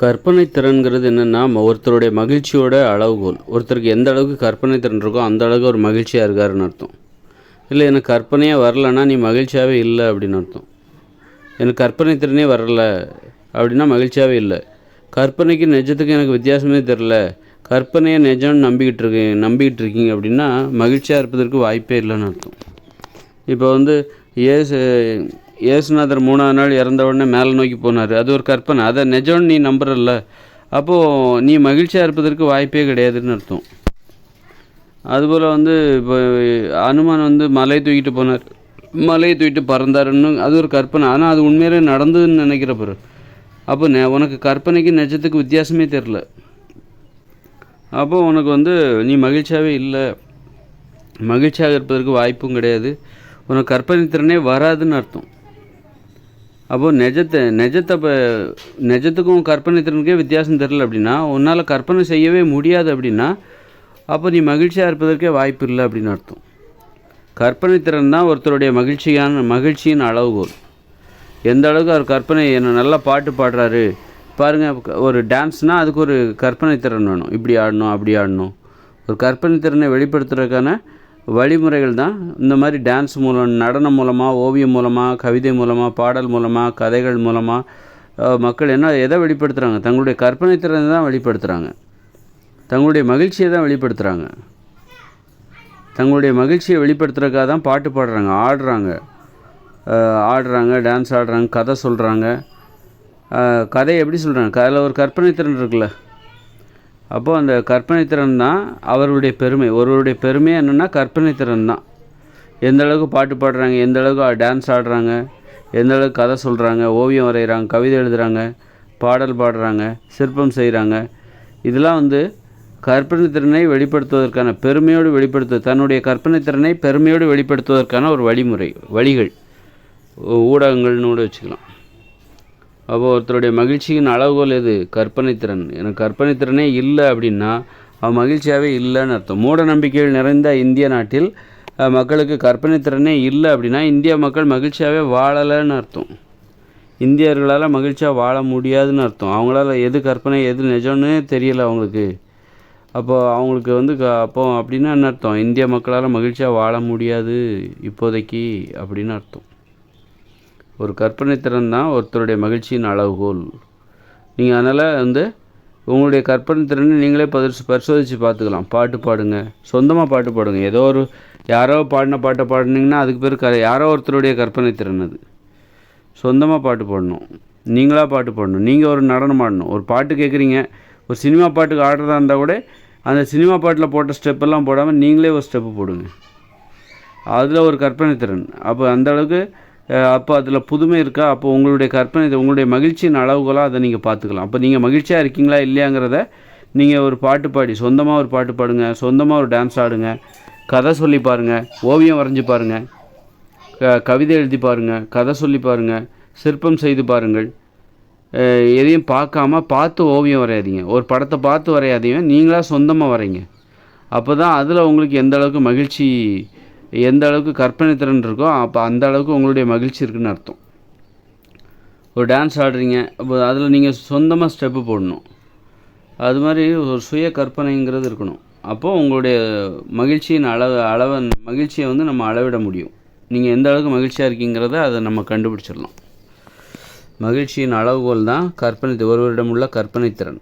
கற்பனை திறன்கிறது என்னென்னா ஒருத்தருடைய மகிழ்ச்சியோட அளவுகோல் ஒருத்தருக்கு எந்த அளவுக்கு கற்பனை திறன் இருக்கோ அந்த அளவுக்கு ஒரு மகிழ்ச்சியாக இருக்காருன்னு அர்த்தம். இல்லை எனக்கு கற்பனையாக வரலன்னா நீ மகிழ்ச்சியாகவே இல்லை அப்படின்னு அர்த்தம். எனக்கு கற்பனை திறனே வரல அப்படின்னா மகிழ்ச்சியாகவே இல்லை. கற்பனைக்கு நிஜத்துக்கு எனக்கு வித்தியாசமே தெரில கற்பனையை நிஜம்னு நம்பிக்கிட்டு இருக்கேன் நம்பிக்கிட்டு இருக்கீங்க அப்படின்னா மகிழ்ச்சியாக இருப்பதற்கு வாய்ப்பே இல்லைன்னு அர்த்தம். இப்போ வந்து ஏசு ஏசுநாதர் மூணாவது நாள் இறந்த உடனே மேலே நோக்கி போனார். அது ஒரு கற்பனை. அதை நிஜம்னு நீ நம்புறல்ல. அப்போது நீ மகிழ்ச்சியாக இருப்பதற்கு வாய்ப்பே கிடையாதுன்னு அர்த்தம். அதுபோல் வந்து இப்போ அனுமான் வந்து மலையை தூக்கிட்டு போனார். மலையை தூக்கிட்டு பறந்தாருன்னு அது ஒரு கற்பனை. ஆனால் அது உண்மையிலே நடந்ததுன்னு நினைக்கிற பிறகு. அப்போ நெ உனக்கு கற்பனைக்கு நிஜத்துக்கு வித்தியாசமே தெரில அப்போ உனக்கு வந்து நீ மகிழ்ச்சியாகவே இல்லை. மகிழ்ச்சியாக இருப்பதற்கு வாய்ப்பும் கிடையாது. உனக்கு கற்பனை திறனே வராதுன்னு அர்த்தம். அப்போது நிஜத்தை நிஜத்தை இப்போ நிஜத்துக்கும் கற்பனை திறனுக்கே வித்தியாசம் தெரில அப்படின்னா உன்னால் கற்பனை செய்யவே முடியாது அப்படின்னா அப்போ நீ மகிழ்ச்சியாக இருப்பதற்கே வாய்ப்பு இல்லை அப்படின்னு அர்த்தம். கற்பனை திறன் தான் ஒருத்தருடைய மகிழ்ச்சியான மகிழ்ச்சியின் அளவுகோல். எந்த அளவுக்கு அவர் கற்பனை என்ன நல்லா பாட்டு பாடுறாரு பாருங்கள் ஒரு டான்ஸ்னால் அதுக்கு ஒரு கற்பனை திறன் வேணும். இப்படி ஆடணும் அப்படி ஆடணும். ஒரு கற்பனை திறனை வெளிப்படுத்துறதுக்கான வழிமுறைகள் தான். இந்த மாதிரி டான்ஸ் மூலம் நடனம் மூலமாக ஓவியம் மூலமாக கவிதை மூலமாக பாடல் மூலமாக கதைகள் மூலமாக மக்கள் என்ன எதை வெளிப்படுத்துகிறாங்க தங்களுடைய கற்பனை திறனை தான் வெளிப்படுத்துகிறாங்க தங்களுடைய மகிழ்ச்சியை தான் வெளிப்படுத்துகிறாங்க தங்களுடைய மகிழ்ச்சியை வெளிப்படுத்துறதுக்காக தான் பாட்டு பாடுறாங்க ஆடுறாங்க. ஆடுறாங்க டான்ஸ் ஆடுறாங்க கதை சொல்கிறாங்க கதை எப்படி சொல்கிறாங்க அதில் ஒரு கற்பனை திறன் இருக்குல்ல. அப்போது அந்த கற்பனை திறன் தான் அவருடைய பெருமை. ஒருவருடைய பெருமை என்னென்னா கற்பனை திறன் தான். எந்த அளவுக்கு பாட்டு பாடுறாங்க எந்த அளவுக்கு டான்ஸ் ஆடுறாங்க எந்த அளவுக்கு கதை சொல்கிறாங்க ஓவியம் வரைகிறாங்க கவிதை எழுதுகிறாங்க பாடல் பாடுறாங்க சிற்பம் செய்கிறாங்க இதெல்லாம் வந்து கற்பனை திறனை வெளிப்படுத்துவதற்கான பெருமையோடு வெளிப்படுத்து தன்னுடைய கற்பனை திறனை பெருமையோடு வெளிப்படுத்துவதற்கான ஒரு வழிமுறை வழிகள். ஊடகங்கள்னு கூட வச்சுக்கலாம். அப்போ ஒருத்தருடைய மகிழ்ச்சியின் அளவுகோல் எது? கற்பனை திறன். எனக்கு கற்பனை திறனே இல்லை அப்படின்னா அவன் மகிழ்ச்சியாகவே இல்லைன்னு அர்த்தம். மூட நம்பிக்கைகள் நிறைந்த இந்திய நாட்டில் மக்களுக்கு கற்பனை திறனே இல்லை அப்படின்னா இந்திய மக்கள் மகிழ்ச்சியாகவே வாழலைன்னு அர்த்தம். இந்தியர்களால் மகிழ்ச்சியாக வாழ முடியாதுன்னு அர்த்தம். அவங்களால எது கற்பனை எது நிஜம்னு தெரியல அவங்களுக்கு. அப்போ அவங்களுக்கு வந்து க அப்போ அப்படின்னா என்ன அர்த்தம்? இந்திய மக்களால் மகிழ்ச்சியாக வாழ முடியாது இப்போதைக்கு அப்படின்னு அர்த்தம். ஒரு கற்பனை திறன் தான் ஒருத்தருடைய மகிழ்ச்சியின் அளவுகோல். நீங்கள் அதனால் வந்து உங்களுடைய கற்பனை திறனை நீங்களே பரிசு பரிசோதித்து பார்த்துக்கலாம். பாட்டு பாடுங்க. சொந்தமாக பாட்டு பாடுங்க. ஏதோ ஒரு யாரோ பாடின பாட்டை பாடினீங்கன்னா அதுக்கு பேர் க யாரோ ஒருத்தருடைய கற்பனை திறன் அது. சொந்தமாக பாட்டு பாடணும். நீங்களாக பாட்டு பாடணும். நீங்கள் ஒரு நடனம் ஆடணும். ஒரு பாட்டு கேட்குறீங்க ஒரு சினிமா பாட்டுக்கு ஆடுறதா இருந்தால் கூட அந்த சினிமா பாட்டில் போட்ட ஸ்டெப்பெல்லாம் போடாமல் நீங்களே ஒரு ஸ்டெப்பு போடுங்க. அதில் ஒரு கற்பனை திறன். அப்போ அந்த அளவுக்கு அப்போ அதில் புதுமை இருக்கா? அப்போ உங்களுடைய கற்பனை உங்களுடைய மகிழ்ச்சியின் அளவுகளாக அதை நீங்கள் பார்த்துக்கலாம். அப்போ நீங்கள் மகிழ்ச்சியாக இருக்கீங்களா? இல்லையாங்கிறத நீங்கள் ஒரு பாட்டு பாடி சொந்தமாக ஒரு பாட்டு பாடுங்க சொந்தமாக ஒரு டான்ஸ் ஆடுங்க கதை சொல்லி பாருங்கள் ஓவியம் வரைஞ்சி பாருங்கள் க கவிதை எழுதி பாருங்கள் கதை சொல்லி பாருங்கள் சிற்பம் செய்து பாருங்கள். எதையும் பார்க்காம பார்த்து ஓவியம் வரையாதீங்க. ஒரு படத்தை பார்த்து வரையாதீங்க நீங்களாக சொந்தமாக வரைங்க. அப்போ தான் அதில் உங்களுக்கு எந்த அளவுக்கு மகிழ்ச்சி எந்த அளவுக்கு கற்பனை திறன் இருக்கோ அப்போ அந்த அளவுக்கு உங்களுடைய மகிழ்ச்சி இருக்குதுன்னு அர்த்தம். ஒரு டான்ஸ் ஆடுறீங்க அப்போ அதில் நீங்கள் சொந்தமாக ஸ்டெப்பு போடணும். அது மாதிரி ஒரு சுய கற்பனைங்கிறது இருக்கணும். அப்போது உங்களுடைய மகிழ்ச்சியின் அளவு அளவை மகிழ்ச்சியை வந்து நம்ம அளவிட முடியும். நீங்கள் எந்த அளவுக்கு மகிழ்ச்சியாக இருக்கீங்கிறத அதை நம்ம கண்டுபிடிச்சிடலாம். மகிழ்ச்சியின் அளவுகோல் தான் கற்பனை ஒருவரிடம் உள்ள கற்பனை திறன்.